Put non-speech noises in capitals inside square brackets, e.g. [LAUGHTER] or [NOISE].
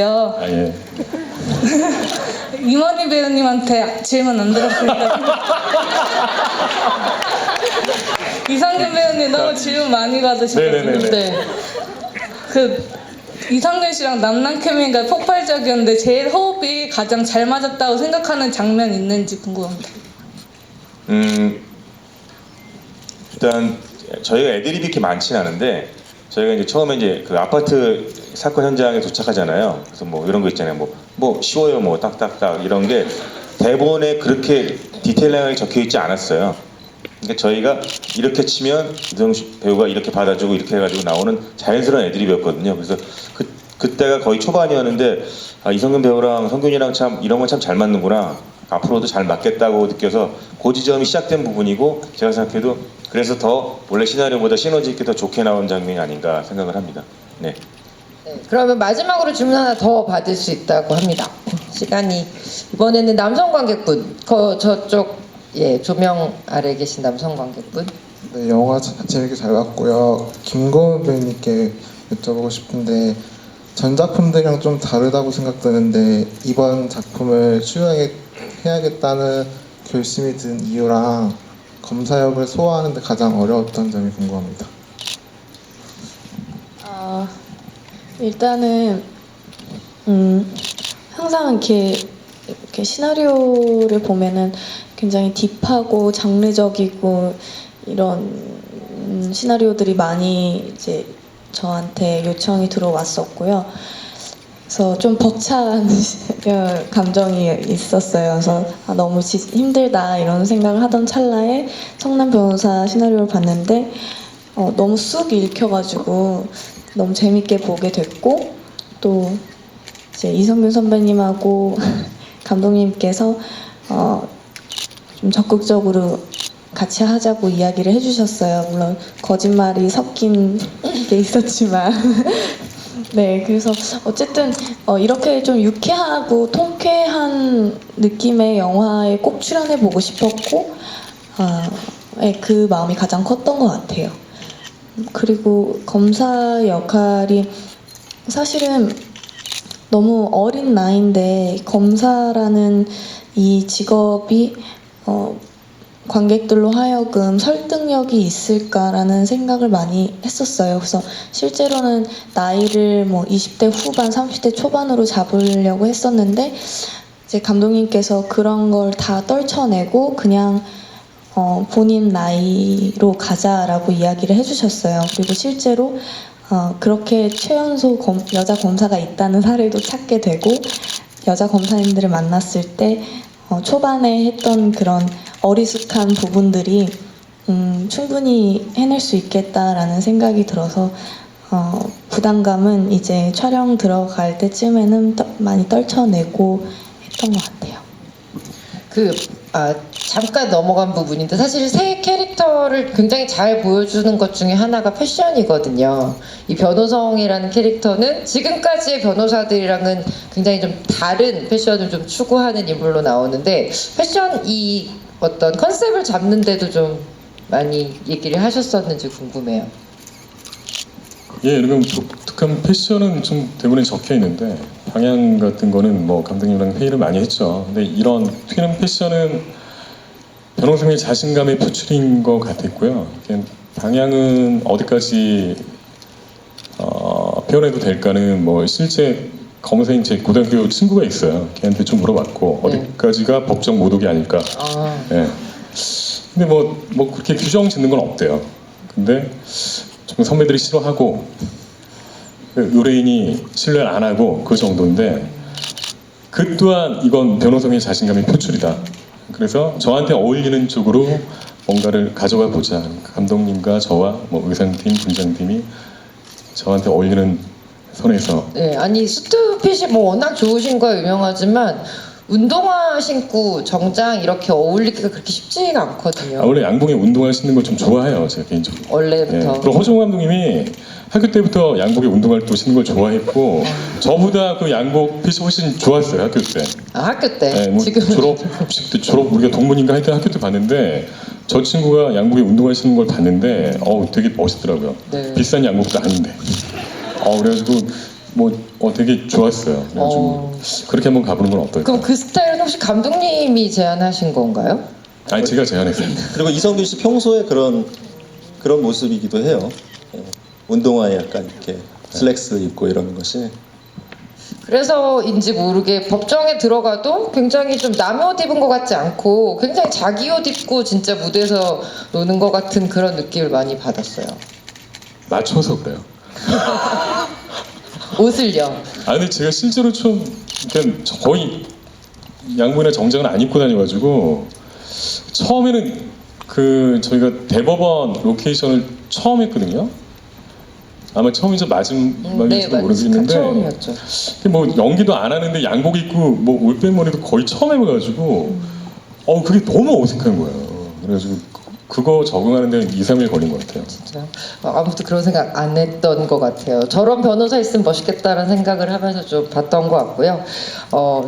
요 아, 예. [LAUGHS] 이만희 배우님한테 질문 안 들었습니다. [LAUGHS] 이상균 배우님 너무 질문 많이 받으셔가지고 네네네네. 네. 그 이상균 씨랑 남남 케미가 폭발적이었는데 제일 호흡이 가장 잘 맞았다고 생각하는 장면 있는지 궁금합니다. 음, 일단 저희가 애들이 이렇게 많지는 않은데 저희가 이제 처음에 이제 그 아파트 사건 현장에 도착하잖아요. 그래서 뭐 이런 거 있잖아요. 뭐, 뭐 쉬워요, 뭐 딱딱딱 이런 게 대본에 그렇게 디테일하게 적혀 있지 않았어요. 그러니까 저희가 이렇게 치면 이정수 배우가 이렇게 받아주고 이렇게 해가지고 나오는 자연스러운 애드립이었거든요. 그래서 그 그때가 거의 초반이었는데 아, 이성균 배우랑 성균이랑 참 이런 건 참 잘 맞는구나. 앞으로도 잘 맞겠다고 느껴서 그 지점이 시작된 부분이고 제가 생각해도 그래서 더 원래 시나리오보다 시너지 있게 더 좋게 나온 장면이 아닌가 생각을 합니다. 네. 네, 그러면 마지막으로 질문 하나 더 받을 수 있다고 합니다. 시간이 이번에는 남성 관객분, 거 저쪽 예 조명 아래 계신 남성 관객분. 네, 영화 자- 재밌게 잘 봤고요. 김고은 배우님께 여쭤보고 싶은데 전 작품들이랑 좀 다르다고 생각되는데 이번 작품을 수용해야겠다는 결심이 든 이유랑 검사 역을 소화하는데 가장 어려웠던 점이 궁금합니다. 아, 일단은 음, 항상 이렇게 이렇게 시나리오를 보면은 굉장히 딥하고 장르적이고 이런 음, 시나리오들이 많이 이제 저한테 요청이 들어왔었고요. 그래서 좀 벅찬 [LAUGHS] 감정이 있었어요. 그래서 아, 너무 지- 힘들다 이런 생각을 하던 찰나에 성남 변호사 시나리오를 봤는데 어, 너무 쑥 읽혀가지고 너무 재밌게 보게 됐고 또 이제 이성균 선배님하고 [LAUGHS] 감독님께서 어, 좀 적극적으로 같이 하자고 이야기를 해주셨어요. 물론 거짓말이 섞인 [LAUGHS] 게 있었지만 네, 그래서 어쨌든 어, 이렇게 좀 유쾌하고 통쾌한 느낌의 영화에 꼭 출연해 보고 싶었고 아, 네, 그 마음이 가장 컸던 것 같아요. 그리고 검사 역할이 사실은 너무 어린 나이인데 검사라는 이 직업이 어, 관객들로 하여금 설득력이 있을까라는 생각을 많이 했었어요. 그래서 실제로는 나이를 뭐 20대 후반, 30대 초반으로 잡으려고 했었는데 이제 감독님께서 그런 걸 다 떨쳐내고 그냥 어, 본인 나이로 가자라고 이야기를 해주셨어요. 그리고 실제로 어, 그렇게 최연소 검- 여자 검사가 있다는 사례도 찾게 되고 여자 검사님들을 만났을 때 어, 초반에 했던 그런 어리숙한 부분들이 음, 충분히 해낼 수 있겠다라는 생각이 들어서 어, 부담감은 이제 촬영 들어갈 때쯤에는 떠- 많이 떨쳐내고 했던 것 같아요. 그 아, 잠깐 넘어간 부분인데 사실 새 캐릭터를 굉장히 잘 보여주는 것 중에 하나가 패션이거든요. 이 변호성이라는 캐릭터는 지금까지의 변호사들이랑은 굉장히 좀 다른 패션을 좀 추구하는 인물로 나오는데 패션 이 어떤 컨셉을 잡는데도 좀 많이 얘기를 하셨었는지 궁금해요. 예, 이런 독특한 패션은 좀 대본에 적혀 있는데 방향 같은 거는 뭐 감독님이랑 회의를 많이 했죠. 근데 이런 튀는 패션은 변호사의 자신감의 표출인 것 같았고요. 방향은 어디까지 어, 표현해도 될까는 뭐 실제 검사인 제 고등학교 친구가 있어요. 걔한테 좀 물어봤고 네. 어디까지가 법적 모독이 아닐까. 아, 예. 근데 뭐, 뭐 그렇게 규정 짓는 건 없대요. 근데 좀 선배들이 싫어하고 그 의뢰인이 신뢰를 안 하고 그 정도인데 그 또한 이건 변호성의 자신감의 표출이다. 그래서 저한테 어울리는 쪽으로 뭔가를 가져가 보자. 감독님과 저와 뭐 의상팀, 분장팀이 저한테 어울리는 선에서 네, 아니 수트핏이 뭐 워낙 좋으신 거 유명하지만 운동화 신고 정장 이렇게 어울리기가 그렇게 쉽지가 않거든요. 아, 원래 양봉에 운동화 신는 걸 좀 좋아해요. 제가 개인적으로. 예, 원래부터. 그리고 허정호 감독님이 학교 때부터 양복에 운동화를 또 신는 걸 좋아했고 저보다 그 양복 핏이 훨씬 좋았어요 학교 때. 아, 학교 때 네, 뭐 지금 졸업식 때 졸업 우리가 동문인가 하여튼 학교 때 봤는데 저 친구가 양복에 운동화 신는 걸 봤는데 어 되게 멋있더라고요. 네. 비싼 양복도 아닌데. 어 그래가지고 뭐 어, 되게 좋았어요. 그래가지고 어. 그렇게 한번 가보는 건 어떨까? 그럼 그 스타일은 혹시 감독님이 제안하신 건가요? 아니 제가 제안했어요. [LAUGHS] 그리고 이성균 씨 평소에 그런 그런 모습이기도 해요. 예. 운동화에 약간 이렇게 슬랙스 입고 이러는 것이 그래서인지 모르게 법정에 들어가도 굉장히 좀 남의 옷 입은 것 같지 않고 굉장히 자기 옷 입고 진짜 무대에서 노는 것 같은 그런 느낌을 많이 받았어요. 맞춰서 그래요. [LAUGHS] 옷을요. 아 근데 제가 실제로 좀 그러니까 거의 양복이나 정장은 안 입고 다녀가지고 처음에는 그 저희가 대법원 로케이션을 처음 했거든요. 아마 처음이자 음, 마지막일지도 네, 맞- 모르겠는데 처음이었죠. 뭐 연기도 안 하는데 양복 입고 뭐 올백머리도 거의 처음 해봐가지고 어 그게 너무 어색한 거예요. 그래가지고 그- 그거 적응하는 데는 2, 3일 걸린 것 같아요. 진짜 어, 아무도 그런 생각 안 했던 것 같아요. 저런 변호사 있으면 멋있겠다라는 생각을 하면서 좀 봤던 것 같고요. 어,